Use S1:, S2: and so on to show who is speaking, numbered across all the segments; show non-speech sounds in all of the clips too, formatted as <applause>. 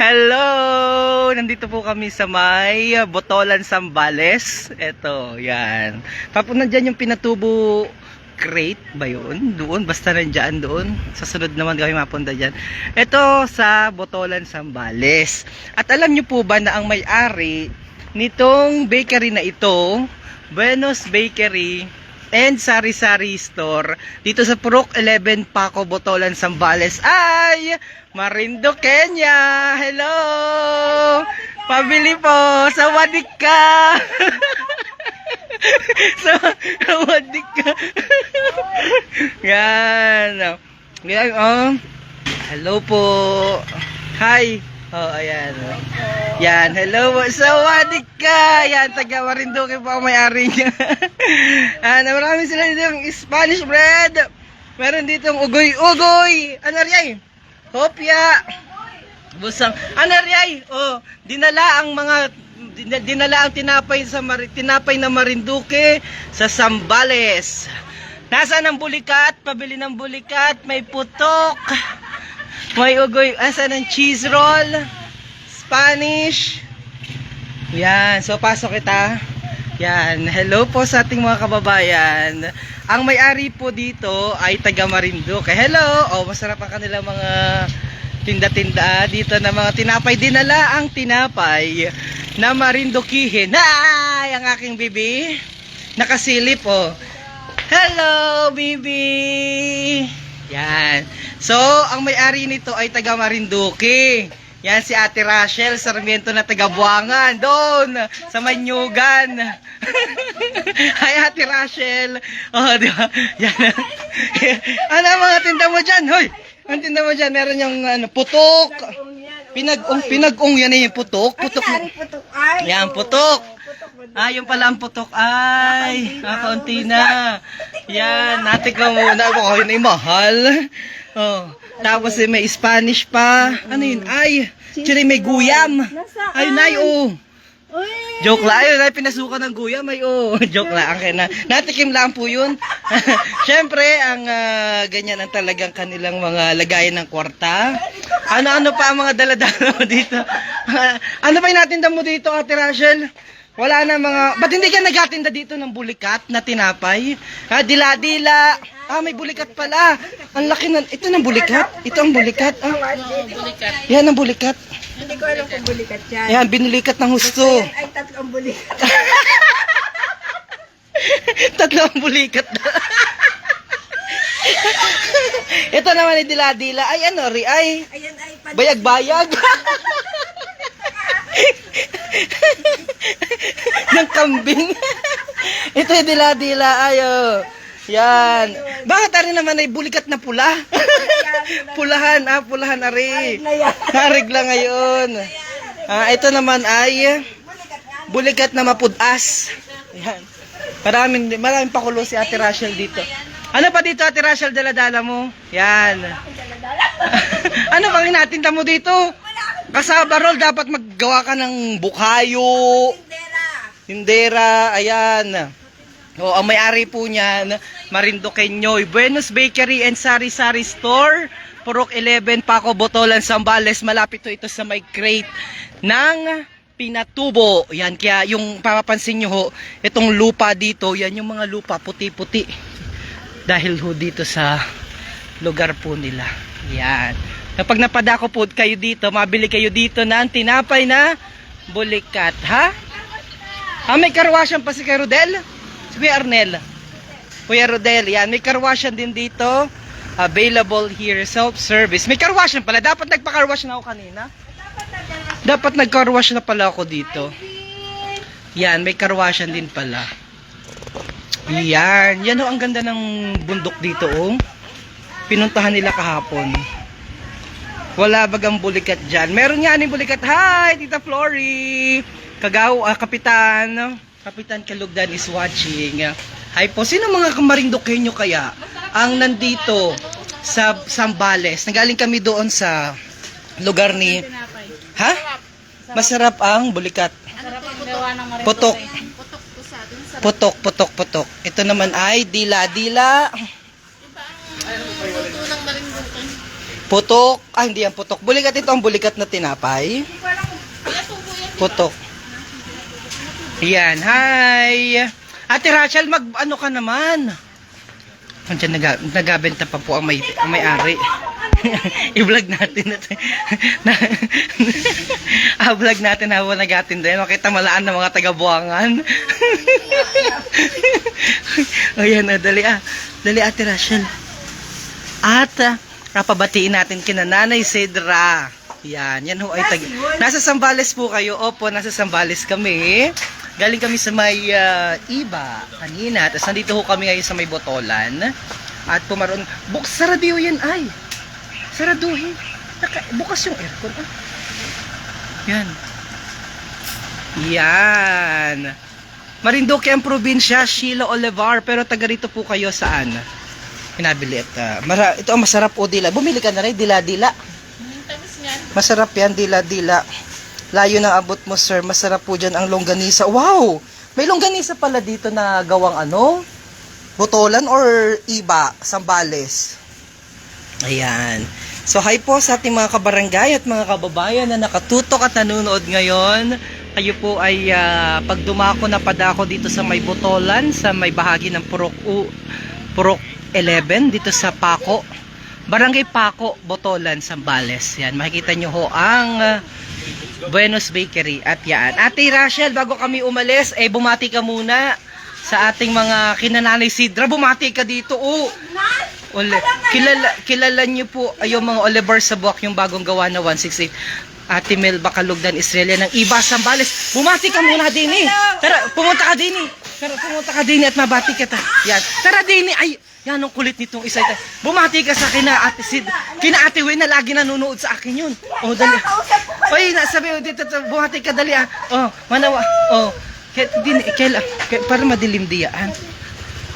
S1: Hello! Nandito po kami sa may Botolan, Sambales. Ito, yan. Tapos nandyan yung pinatubo crate ba yun? Doon, basta nandyan doon. Sa sunod naman kami mapunta dyan. Ito sa Botolan, Sambales. At alam nyo po ba na ang may-ari nitong bakery na ito, Buenos Bakery, and Sari Sari Store dito sa Purok 11 Paco Botolan Sambales ay Marindo Kenya. Hello. Pabili po sawadik ka Sa- sawadik <laughs> ka <laughs> yan. Yan oh. Hello po. Hi oh ayan yan, hello po. Sawadik ka! Yan, taga Marinduque po ang may-ari niya. <laughs> na marami sila dito yung Spanish bread. Meron dito yung ugoy-ugoy. Ano riyay? Hopya. Busang. Ano riyay? Oh, dinala ang mga din- dinala ang tinapay sa Mari- tinapay na Marinduque sa Sambales. Nasaan ang bulikat? Pabili ng bulikat. May putok. May ugoy. Asan ang cheese roll? Spanish. Yan, so pasok kita. Yan, hello po sa ating mga kababayan. Ang may-ari po dito ay taga Marinduque. Hello! Oh, masarap ang kanilang mga tinda-tinda dito na mga tinapay. Dinala ang tinapay na Marinduquihin. Hi! Ang aking bibi. Nakasilip, oh. Hello, bibi! So, ang may-ari nito ay taga Marinduque. Yan si Ate Rachel Sarmiento na taga Buangan. Doon, sa Manyugan. <laughs> Hi, Ate Rachel. Oh, di ba? Yan. <laughs> ano mga tinda mo dyan? Hoy! Ang tinda mo dyan, meron yung ano, putok. Pinag-ung, pinag-ung yan eh, yung putok. Putok.
S2: Ay, putok. Ay,
S1: Yan, putok. Ah, yung pala ang putok. Ay, ah, kaunti na. Yan, natin ka muna. Baka yun ay mahal. Oh. Tapos eh, may Spanish pa. Ano yun? Ay, sila may guyam.
S2: Nasaan?
S1: Ay, nay, oh.
S2: Uy.
S1: Joke lang. Ayun, ay, pinasukan ng guyam. Ay, oh. <laughs> Joke lang. Okay na. Natikim lang po yun. <laughs> Siyempre, ang ah, ganyan ang talagang kanilang mga lagayan ng kwarta. Ano-ano pa ang mga daladala mo dito? <laughs> ano pa yung natinda mo dito, Ate Rachel? Wala na mga... Ba't hindi ka nagatinda dito ng bulikat na tinapay? Ha, dila-dila. Ah, may bulikat pala. Ang laki ng... Ito ng bulikat. Ito ang bulikat. Ah, yan ang bulikat.
S2: Hindi ko alam kung bulikat yan.
S1: Yan, binulikat ng husto.
S2: Ay, tatlong bulikat. <laughs>
S1: Tatlo ang bulikat na. <laughs> Ito naman ay dila-dila. Ay, ano, ri, ay.
S2: Ayan ay
S1: Bayag-bayag. <laughs> ng kambing. Ito yung dila-dila. Ayo. Yan. Bakit ari naman ay bulikat na pula? <laughs> pulahan, ah, pulahan ari. lang ngayon. Ah, ito naman ay bulikat na mapudas. Yan. Maraming, maraming pakulo si Ate Rachel dito. Ano pa dito Ate Rachel daladala mo? Yan. <laughs> ano bang inatinda mo dito? Kasaba roll, dapat maggawa ka ng bukhayo,
S2: Tindera.
S1: hindera, ayan. O, ang may-ari po niyan, Marindo Kenyoy, Buenos Bakery and Sari Sari Store, Purok 11, Paco Botolan, Sambales. Malapit to ito sa may crate ng Pinatubo. Yan, kaya yung papapansin nyo ho, itong lupa dito, yan yung mga lupa puti-puti. Dahil ho dito sa lugar po nila. Yan. Kapag napadako po kayo dito, mabili kayo dito ng tinapay na bulikat, ha? Ah, may karwasyan pa si Kuya Rodel? Si Kuya Arnel. Kuya Rodel, yan. May karwasyan din dito. Available here. Self-service. May karwasyan pala. Dapat nagpa-carwash na ako kanina. Dapat nag-carwash na pala ako dito. Yan, may karwasyan din pala. Yan. Yan o, ang ganda ng bundok dito, oh. Pinuntahan nila kahapon. Wala bagang bulikat dyan. Meron nga ni bulikat. Hi, Tita Flory. Kagaw, ah, Kapitan. Kapitan Kalugdan is watching. Hi po. Sino mga kamarindokenyo kaya ang nandito sa Sambales? Nagaling kami doon sa lugar ni... Ha? Masarap ang bulikat. Putok. Putok, putok, putok. Ito naman ay dila-dila. Putok. Ah, hindi yan putok. Bulikat ito ang bulikat na tinapay. Putok. Yan, hi! Ate Rachel, mag ano ka naman? Andiyan, naga, nagabenta pa po ang may, ang may-ari. <laughs> I-vlog natin natin. <laughs> na, <laughs> ah, vlog natin habang nagatinda yan. Makita malaan ng mga taga-buwangan. Ayan, ah, dali ah. Dali ate Rachel. At, ah, kapabatiin natin kina Nanay Cedra. Yan, yan ho ay tag... Nasa Sambales po kayo. Opo, nasa Sambales kami. Galing kami sa may ah, Iba kanina. Tapos nandito ho kami ngayon sa may Botolan. At pumaroon. Bukas, sarado yan ay. Saraduhin. Naka, bukas yung aircon. Ah. Yan. Yan. Marinduque ang probinsya, Sheila Olivar. Pero taga rito po kayo saan? Pinabili at ah, mara, ito ang masarap o dila. Bumili ka na rin, dila-dila. Masarap yan, dila-dila. Layo ng abot mo, sir. Masarap po dyan ang longganisa. Wow! May longganisa pala dito na gawang ano? Botolan or iba? Sambales. Ayan. So, hi po sa ating mga kabarangay at mga kababayan na nakatutok at nanonood ngayon. Kayo po ay ah, pag dumako na padako dito sa may Botolan, sa may bahagi ng Purok, U, Purok 11, dito sa Paco. Barangay Paco, Botolan, Sambales. Yan, makikita nyo ho ang Buenos Bakery. At yan. Ate Rachel, bago kami umalis, eh bumati ka muna sa ating mga kinananay Sidra. Bumati ka dito. Oh. Ule, kilala, kilala niyo po yung mga Oliver sa buwak yung bagong gawa na 168. Ate Mel Bakalugdan Israelia ng Iba Sambales. Bumati ka muna din eh. Tara, pumunta ka din eh. Tara, pumunta ka din eh at mabati ka ta. Yan. Tara din eh. Ay, yan ang kulit nitong isa. ito. Bumati ka sa kina Ate Sid. Kina Ate Wen na lagi nanonood sa akin yun. Oh, dali. Oy, nasabi mo dito, bumati ka dali ah. Oh, manawa. Oh. Kaya, din, kaya, kaya, para madilim diyaan.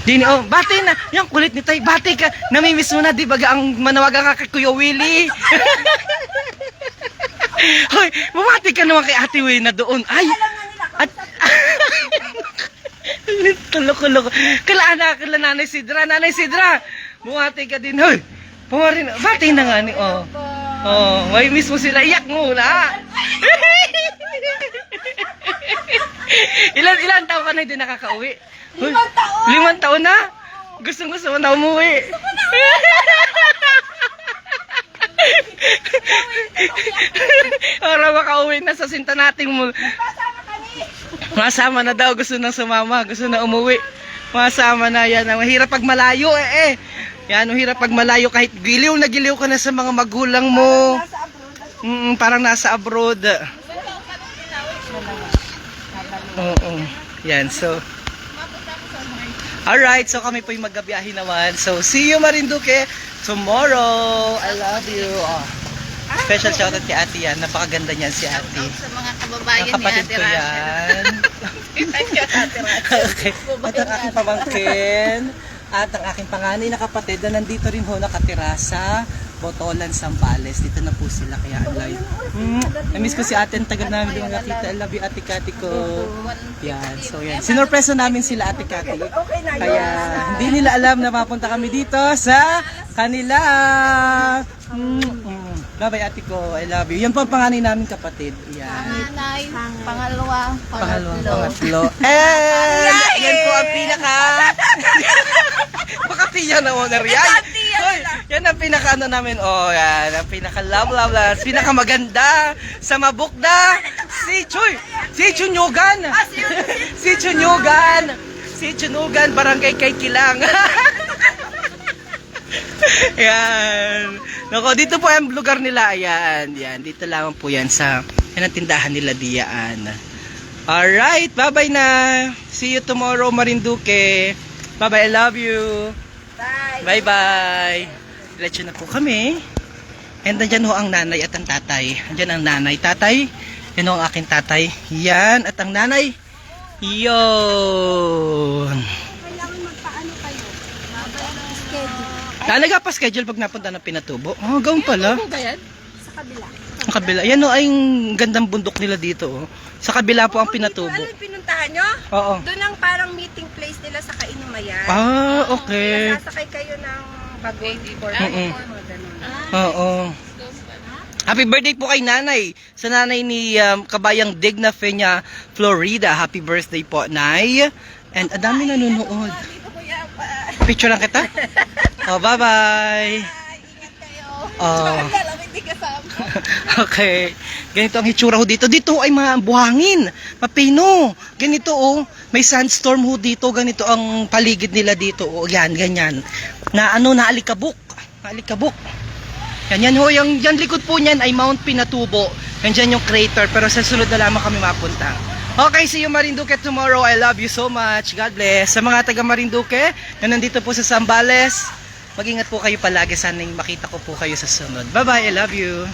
S1: Dini, oh, bati na. Yung kulit ni Tay, bati ka. Namimiss mo na, di ba, ang manawagan ka kay Kuya Willie. <laughs> Hoy, bumati ka naman kay Ate Way na doon. Ay, at, Tulok-tulok. Kala na, kala nanay Sidra, nanay Sidra. Bumati ka din, hoy. Pumarin, bati na nga ni, oh. Oh, may miss mo sila. Iyak muna. <laughs> ilan, ilan taon ka na hindi nakakauwi? Limang taon. Limang taon na? Gustong gusto mo na umuwi. <laughs> Para makauwi na sa sinta nating mo. Masama na daw, gusto nang sumama, gusto na umuwi. Masama na yan. Ang mahirap pag malayo eh eh. Yan, ang hirap pag malayo kahit giliw na giliw ka na sa mga magulang mo. Mm, parang nasa abroad. Oo. Yan, so. Alright, so kami po yung maggabiyahe naman. So, see you Marinduque tomorrow. I love you. Oh. Special shoutout kay Ate yan. Napakaganda niyan si Ate.
S3: sa mga kababayan
S1: Ang
S3: ni
S1: kapatid
S3: Ate
S1: ko
S3: Rachel.
S1: yan. <laughs> <laughs> okay. At ang aking pamangkin at ang aking panganay na kapatid na nandito rin ho nakatira sa Botolan, Sambales. Dito na po sila kaya alive. Mm, na-miss ko si ate ang tagal namin din nakita. I love you ate Kati ko. Yan, so yan. Sinorpresa namin sila ate Kati. Kaya hindi nila alam na mapunta kami dito sa kanila. Mm. Bye-bye ate ko. I love you. Yan po ang panganay namin kapatid. Yan.
S3: Nanay, pangalawa,
S1: Pangalawang
S3: pangatlo.
S1: pangatlo. <laughs> And yan po ang pinaka... <laughs> Baka tiya na owner yan. Hoy, yan ang pinaka ano namin. Oh, yan. Ang pinaka love love love. Pinaka maganda sa mabukda. Si Chuy. Si Chunyugan. si Chunyugan. Si Chunyugan. Barangay kay Kilang. <laughs> yan. Nako, dito po ang lugar nila. Ayan. Yan. Dito lang po yan sa yan ang tindahan nila diyan. Alright, bye-bye na. See you tomorrow, Marinduque. Bye-bye, I love you.
S2: Bye.
S1: Bye-bye. Diretso na po kami. And nandyan ho ang nanay at ang tatay. Nandyan ang nanay. Tatay, yan ho ang aking tatay. Yan, at ang nanay. Yun.
S2: Schedule.
S1: Ah, nagpa-schedule pag napunta ng Pinatubo. Oh, gawin pala.
S3: Ano ba yan?
S2: Sa kabila.
S1: Ang kabila. Yan ho ay yung gandang bundok nila dito. Oh. Sa kabila po ang Pinatubo.
S2: Ano yung pinuntahan nyo?
S1: Oo.
S2: Doon ang parang meeting place nila sa Kainumayan.
S1: Ah, okay.
S2: Kaya sasakay kayo ng Pag 84.
S1: Mm-mm.
S2: Ganun.
S1: Oo. Happy birthday po kay nanay. Sa nanay ni um, Kabayang Digna Fenya, Florida. Happy birthday po, Nay. And ang dami nanonood. Picture lang kita? <laughs> Oh, bye-bye. Oh.
S3: Alam, hindi kasama. <laughs>
S1: okay. Ganito ang hitsura ho dito. Dito ay mga buhangin. Mapino. Ganito oh. May sandstorm ho dito. Ganito ang paligid nila dito. Oh, yan, ganyan. Na ano, na alikabok. Alikabok. Yan, yan ho. Yung, yan likod po niyan ay Mount Pinatubo. Yan dyan yung crater. Pero sa sunod na lamang kami mapunta. Okay, see you Marinduque tomorrow. I love you so much. God bless. Sa mga taga Marinduque na nandito po sa Sambales, mag-ingat po kayo palagi. Sana makita ko po kayo sa sunod. Bye-bye. I love you.